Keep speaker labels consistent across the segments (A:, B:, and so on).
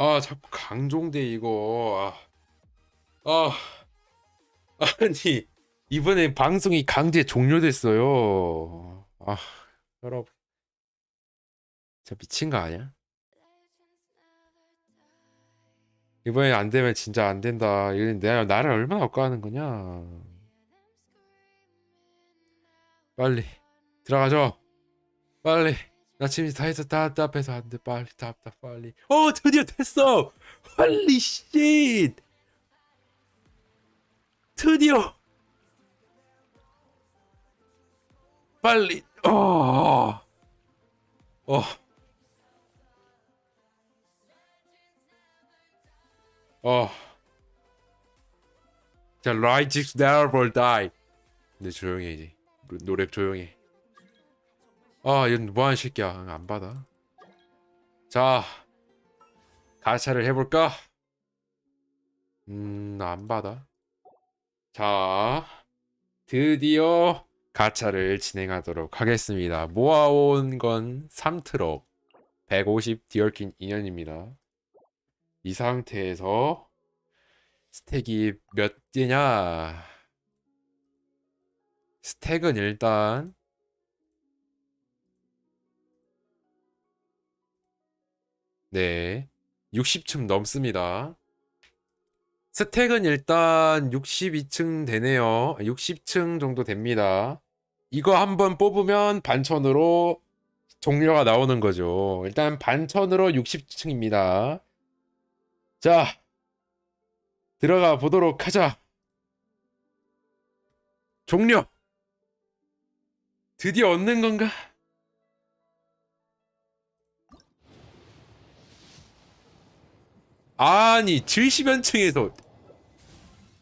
A: 아 자꾸 강종대 이거. 아, 아. 아니 이번에 방송이 강제 종료됐어요. 아. 여러분. 진짜 미친 거 아니야? 이번에 안 되면 진짜 안 된다. 내가 나를 얼마나 억까하는 거냐. 빨리 들어가죠. 빨리 나 지금 다 해서 답답해서 안돼 빨리 답답 빨리 어 드디어 됐어 헐리 쉣 드디어 빨리 어어 어. 어. 자, Righteous Never Die. 근데 조용히 해, 이제. 노래 조용히 해. 아, 이건 뭐하는 새끼야. 안 받아. 자, 가차를 해볼까? 음, 나안 받아. 자, 드디어 가차를 진행하도록 하겠습니다. 모아온 건 3트럭, 150 디얼킨 2년입니다. 이 상태에서 스택이 몇 개냐? 스택은 일단 네, 60층 넘습니다. 스택은 일단 62층 되네요. 60층 정도 됩니다. 이거 한번 뽑으면 반천으로 종료가 나오는 거죠. 일단 반천으로 60층입니다. 자, 들어가 보도록 하자. 종료! 드디어 얻는 건가? 아니, 70연층에서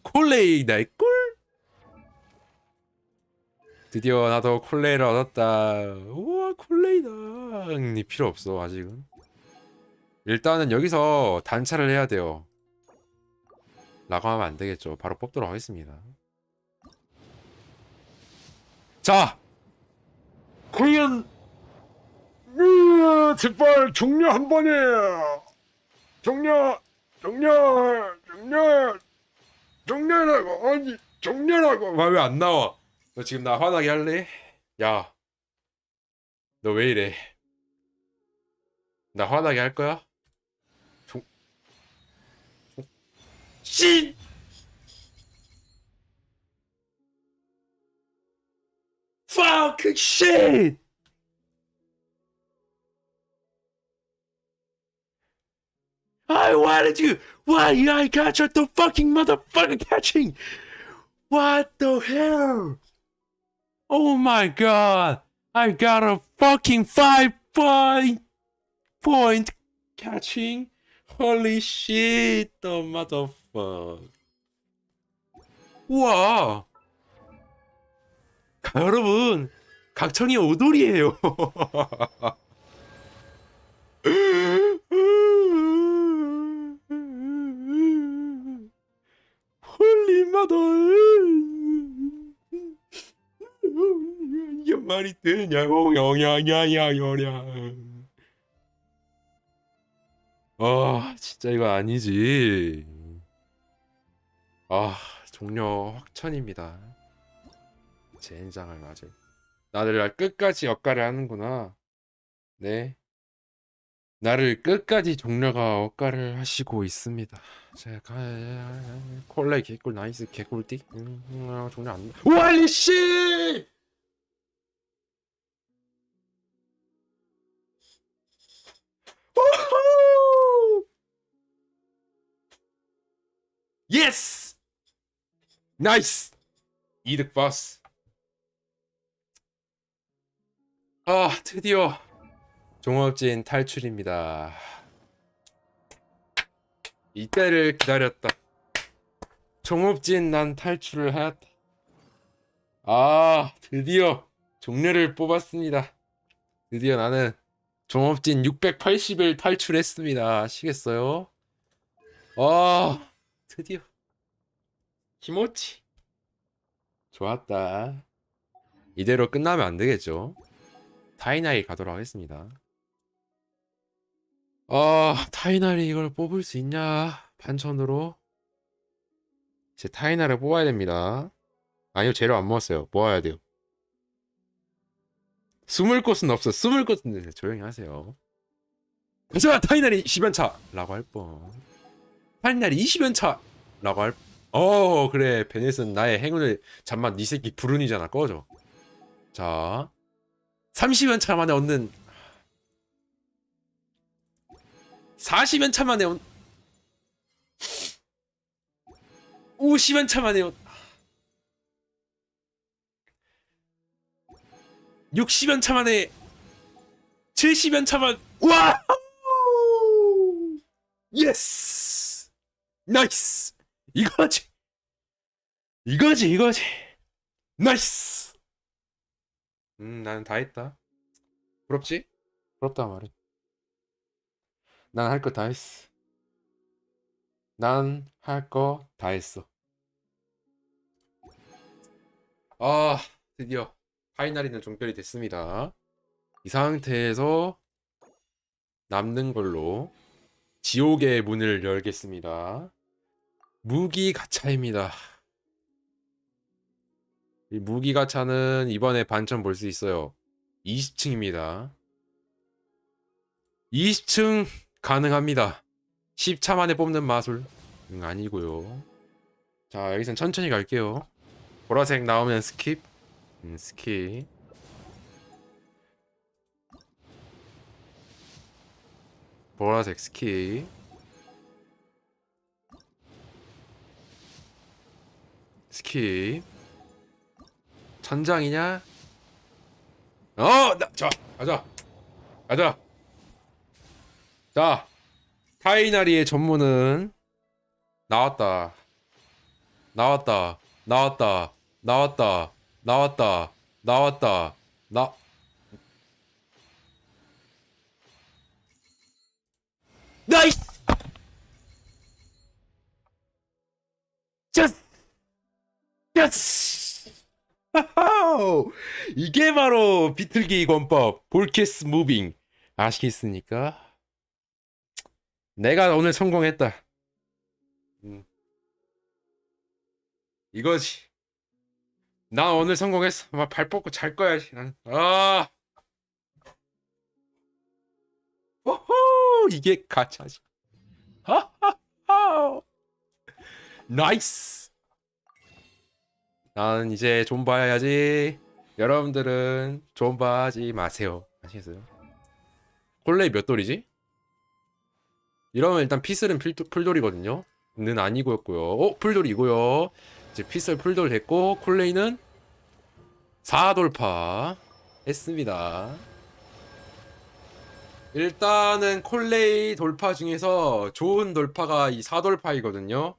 A: 콜레이 나의 꿀? 드디어 나도 콜레이를 얻었다. 우와, 콜레이다. 니 필요 없어, 아직은. 일단은 여기서 단차를 해야 돼요. 라고 하면 안 되겠죠. 바로 뽑도록 하겠습니다. 자! 과연, 으, 제발 종료 한 번에! 종료! 종료! 종료! 종료라고! 아니, 종료라고! 왜 안 나와? 너 지금 나 화나게 할래? 야. 너 왜 이래? 나 화나게 할 거야? 종... 종... 씨! Fuck shit! I wanted you. Why I got you the fucking motherfucker catching? What the hell? Oh my god! I got a fucking five point point catching. Holy shit, the motherfucker. 우와. 가- 여러분, 각청이 오돌이에요. 말이 되냐고, 영야야야야야. 아, 진짜 이거 아니지. 아, 종료 확천입니다. 젠장을 맞을. 나를 끝까지 역할을 하는구나. 네. 나를 끝까지 종료가 역할을 하시고 있습니다. 제가 콜레 개꿀 나이스 개꿀띠. 음, 음, 아, 종료 안. 와리 씨! 예스! 나이스! 이득 봤어. 아, 드디어 종업진 탈출입니다. 이때를 기다렸다. 종업진 난 탈출을 하였다. 아, 드디어 종료를 뽑았습니다. 드디어 나는 종업진 680일 탈출했습니다. 아시겠어요? 아, 드디어 키모치 좋았다. 이대로 끝나면 안 되겠죠? 타이나이 가도록 하겠습니다. 아, 타이날이 이걸 뽑을 수 있냐? 반천으로. 제 타이날을 뽑아야 됩니다. 아니요, 재료 안 먹었어요. 모아야 돼요. 숨을 곳은 없어. 숨을 곳은. 조용히 하세요. 자, 타이날이 10연차! 라고 할 뻔. 타이날이 20연차! 라고 할 어, 그래. 베넷은 나의 행운을 잠만 네 새끼 불운이잖아. 꺼져. 자, 30연차 만에 얻는 40연차 만에 온 50연차 만에 온 60연차 만에 70연차 만 와! 예스! 나이스! 이거지! 이거지 이거지! 나이스! 음 나는 다 했다 부럽지? 부럽다 말이 난할 거 다 했어. 난 할 거 다 했어. 아, 드디어 파이널이는 종결이 됐습니다. 이 상태에서 남는 걸로 지옥의 문을 열겠습니다. 무기 가차입니다. 이 무기 가차는 이번에 반전 볼수 있어요. 20층입니다. 20층 가능합니다. 10차 만에 뽑는 마술. 응, 아니고요. 자, 여기선 천천히 갈게요. 보라색 나오면 스킵. 음, 스킵. 보라색 스킵. 스킵. 천장이냐? 어, 나, 자, 가자. 가자. 자, 타이나리의 전문은 나왔다. 나왔다. 나왔다. 나왔다. 나왔다. 나왔다. 나 나이스! 하하우! 이게 바로 비틀기 권법 볼캐스 무빙 아시겠습니까? 내가 오늘 성공했다. 음. 이거지. 나 오늘 성공했어. 막 발 뻗고 잘 거야지. 난. 아. 호호 이게 가차지. 하하하. 나이스. 나는 이제 좀 봐야지. 여러분들은 좀 봐지 마세요. 아시겠어요? 콜레이 몇 돌이지? 이러면 일단 피슬은 필, 풀돌이거든요. 는 아니고였고요. 어, 풀돌이고요. 이제 피슬 풀돌 됐고 콜레이는 4돌파 했습니다. 일단은 콜레이 돌파 중에서 좋은 돌파가 이 4돌파이거든요.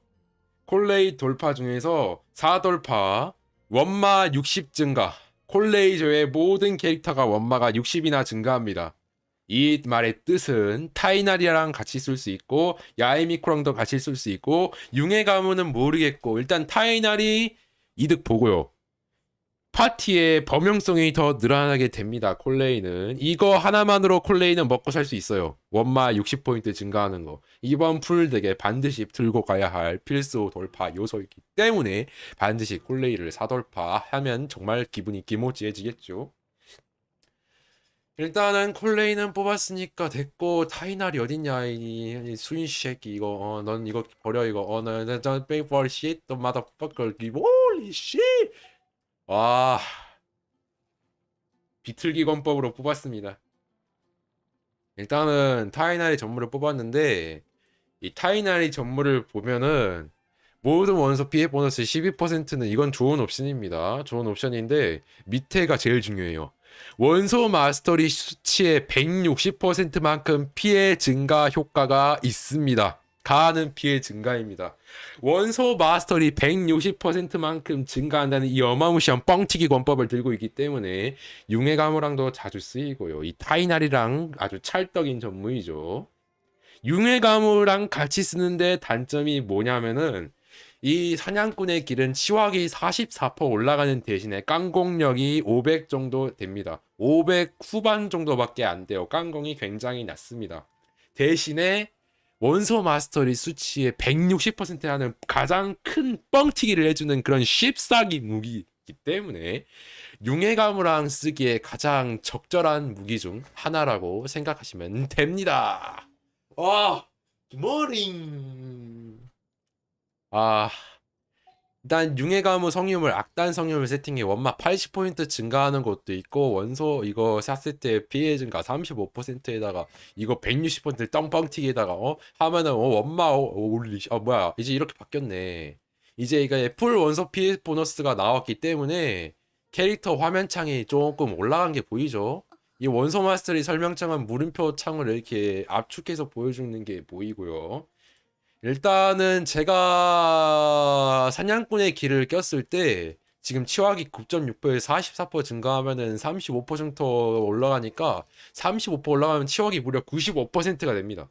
A: 콜레이 돌파 중에서 4돌파 원마 60 증가. 콜레이저의 모든 캐릭터가 원마가 60이나 증가합니다. 이 말의 뜻은 타이나리아랑 같이 쓸 수 있고 야이미코랑도 같이 쓸 수 있고 융의 가문은 모르겠고 일단 타이나리 이득 보고요. 파티의 범용성이 더 늘어나게 됩니다. 콜레이는 이거 하나만으로 콜레이는 먹고 살 수 있어요. 원마 60포인트 증가하는 거 이번 풀덱에 반드시 들고 가야 할 필수 돌파 요소이기 때문에 반드시 콜레이를 사돌파하면 정말 기분이 기모찌해지겠죠. 일단은 콜레이는 뽑았으니까 됐고 타이날이 어딨냐 이, 이 수인 새끼 이거 어, 넌 이거 버려 이거 pay for shit the motherfucker 와. 비틀기 권법으로 뽑았습니다. 일단은 타이날이 전무를 뽑았는데 이 타이날이 전무를 보면은 모든 원소 피해 보너스 12%는 이건 좋은 옵션입니다. 좋은 옵션인데 밑에가 제일 중요해요. 원소 마스터리 수치의 160%만큼 피해 증가 효과가 있습니다. 가하는 피해 증가입니다. 원소 마스터리 160%만큼 증가한다는 이 어마무시한 뻥튀기 권법을 들고 있기 때문에 융의 가무랑도 자주 쓰이고요. 이 타이날이랑 아주 찰떡인 전무이죠. 융의 가무랑 같이 쓰는데 단점이 뭐냐면은 이 사냥꾼의 길은 치확이 44% 올라가는 대신에 깡공력이 500 정도 됩니다. 500 후반 정도밖에 안 돼요. 깡공이 굉장히 낮습니다. 대신에 원소 마스터리 수치의 160% 하는 가장 큰 뻥튀기를 해주는 그런 쉽사기 무기이기 때문에 가무랑 쓰기에 가장 적절한 무기 중 하나라고 생각하시면 됩니다. 아, 머링. 아, 일단 융의 가무 성유물, 악단 성유물 세팅에 원마 80포인트 증가하는 것도 있고 원소 이거 샀을 때 피해 증가 35%에다가 이거 160% 떵뻥튀기에다가 어 하면은 어 원마 어, 올리 아 뭐야 이제 이렇게 바뀌었네. 이제 이거 풀 원소 피해 보너스가 나왔기 때문에 캐릭터 화면창이 조금 올라간 게 보이죠? 이 원소 마스터리 설명창은 물음표 창을 이렇게 압축해서 보여주는 게 보이고요. 일단은 제가 사냥꾼의 길을 꼈을 때 지금 치화기 9.6%에 44% 증가하면은 35% 정도 올라가니까 35% 올라가면 치화기 무려 95%가 됩니다.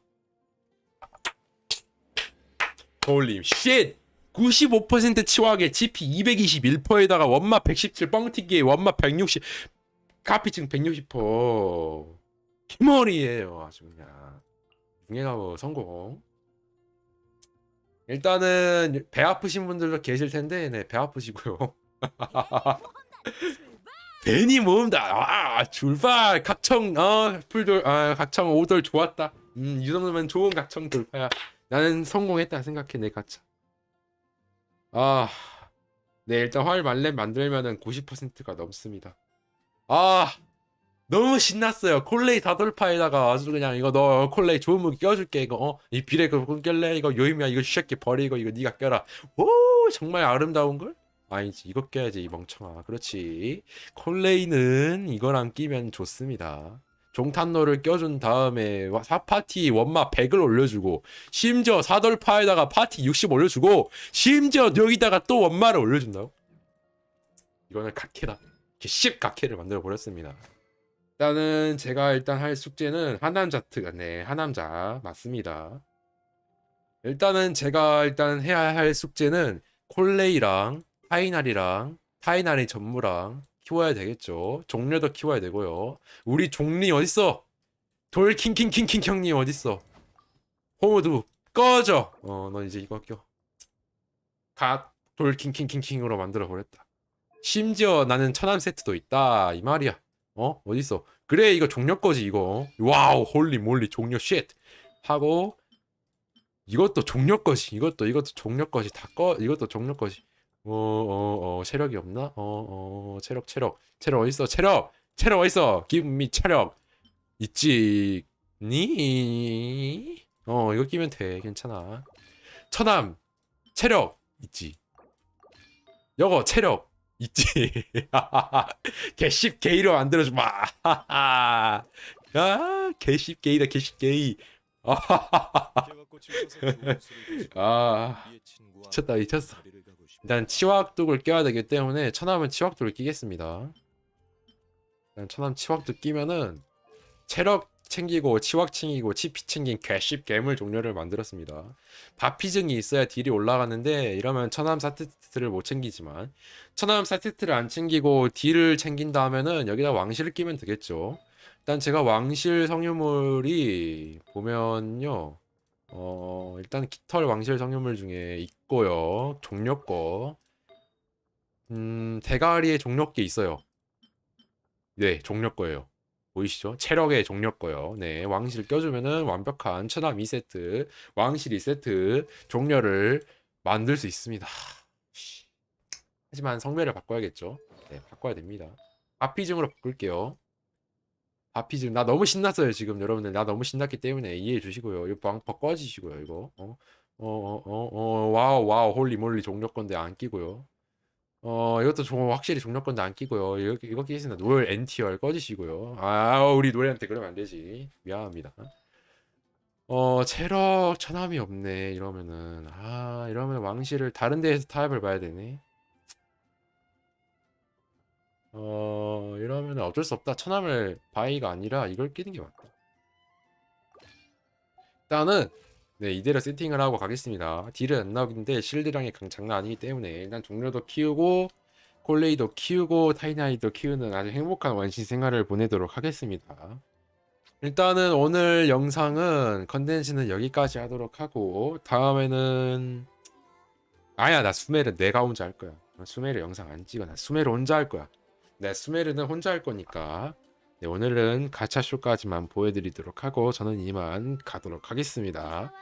A: 홀림 쉣! 95% 치화기 GP 221%에다가 원마 117 뻥튀기에 원마 160 카피층 160% 키머리예요 아주 그냥 중에가 뭐 성공 일단은 배 아프신 분들도 계실 텐데 네 배 아프시고요. 괜히 모은다. 아 줄발 각청 어 풀돌 아 각청 오돌 좋았다. 음 이 정도면 좋은 각청 돌파야 나는 성공했다 생각해 내 가차. 아, 네, 일단 활 말렘 만들면은 90%가 넘습니다. 아, 너무 신났어요. 콜레이 다돌파에다가 아주 그냥 이거 너 콜레이 좋은 무기 껴줄게 이거 어? 이 비레 그거 낄래 이거 요임이야 이거 쉐끼 버리고 이거 네가 껴라. 오, 정말 아름다운 걸? 아니지 이거 껴야지 이 멍청아. 그렇지. 콜레이는 이거랑 끼면 좋습니다. 종탄노를 껴준 다음에 와- 사 파티 원마 100을 올려주고 심지어 사돌파에다가 파티 60 올려주고 심지어 여기다가 또 원마를 올려준다고? 이거는 각해다. 이렇게 10 각해를 만들어 버렸습니다. 일단은 제가 일단 할 숙제는 하남자트가 네 하남자 맞습니다. 일단은 제가 일단 해야 할 숙제는 콜레이랑 타이날이랑 타이날이 전무랑 키워야 되겠죠. 종려도 키워야 되고요. 우리 종리 어딨어? 돌 킹킹킹킹 형님 어딨어? 호모드 꺼져. 어, 너 이제 이거 껴. 갓 돌 킹킹킹킹으로 만들어 버렸다. 심지어 나는 천암 세트도 있다 이 말이야. 어 어딨어? 그래 이거 종려 거지 이거. 와우 홀리 몰리 종려 쉣 하고 이것도 종려 거지. 이것도 이것도 종려 거지. 다 꺼. 이것도 종려 거지. 어, 어, 어, 체력이 없나? 어, 어, 체력, 체력. 체력 어딨어? 체력! 체력 어딨어? Me 체력. 있지, 니? 어, 이거 끼면 돼. 괜찮아. 처남, 체력. 있지. 여거, 체력. 있지. 개씹 게이로 만들어줘 봐. 아, 개씹 게이다, 개씹 게이. 아, 미쳤다, 미쳤어. 일단 치확독을 껴야 되기 때문에 천암은 치확독을 끼겠습니다. 일단 천암 치확독 끼면은 체력 챙기고 치확 챙기고 치피 챙긴 개씹 괴물 종류를 만들었습니다. 바피증이 있어야 딜이 올라가는데 이러면 천암 사테트를 못 챙기지만 천암 사테트를 안 챙기고 딜을 챙긴다 하면은 여기다 왕실을 끼면 되겠죠. 일단 제가 왕실 성유물이 보면요. 어, 일단 깃털 왕실 성유물 중에 있고요. 종려 거. 음, 대가리에 게 있어요. 네, 종려 거예요. 보이시죠? 체력의 종려 거요. 네, 왕실 껴주면은 완벽한 천암 2세트, 왕실 2세트 종려를 만들 수 있습니다. 씨. 하지만 성배를 바꿔야겠죠. 네, 바꿔야 됩니다. 아피즘으로 바꿀게요. 아피즘 나 너무 신났어요 지금 여러분들 나 너무 신났기 때문에 이해해 주시고요 이거 방퍼 꺼지시고요 이거 어 어 어 어 어 와우 와우 홀리 몰리 종료 건데 안 끼고요 어 이것도 좀 확실히 종료건데 안 끼고요. 이거 이거 끼시나 노열 NTR 꺼지시고요. 아 우리 노래한테 그러면 안 되지. 미안합니다. 어 체력 천함이 없네 이러면은. 아 이러면 왕실을 다른 데에서 타협을 봐야 되네. 어 이러면 어쩔 수 없다. 천함을 바위가 아니라 이걸 끼는 게 맞다. 일단은 네 이대로 세팅을 하고 가겠습니다. 딜은 안 나오긴데 실드량이 강 장난 아니기 때문에 일단 종료도 키우고 콜레이도 키우고 타이나이도 키우는 아주 행복한 원신 생활을 보내도록 하겠습니다. 일단은 오늘 영상은 컨텐츠는 여기까지 하도록 하고 다음에는 아야 나 수메르 내가 혼자 할 거야 나 수메르 영상 안 찍어 나 수메르 혼자 할 거야 내 수메르는 혼자 할 거니까 네, 오늘은 가차쇼까지만 보여드리도록 하고 저는 이만 가도록 하겠습니다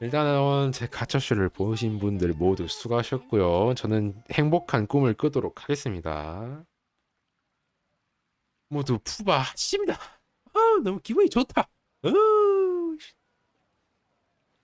A: 일단은 제 가차쇼를 보신 분들 모두 수고하셨고요 저는 행복한 꿈을 꾸도록 하겠습니다 모두 푸바 하십니다 아 너무 기분이 좋다. 어.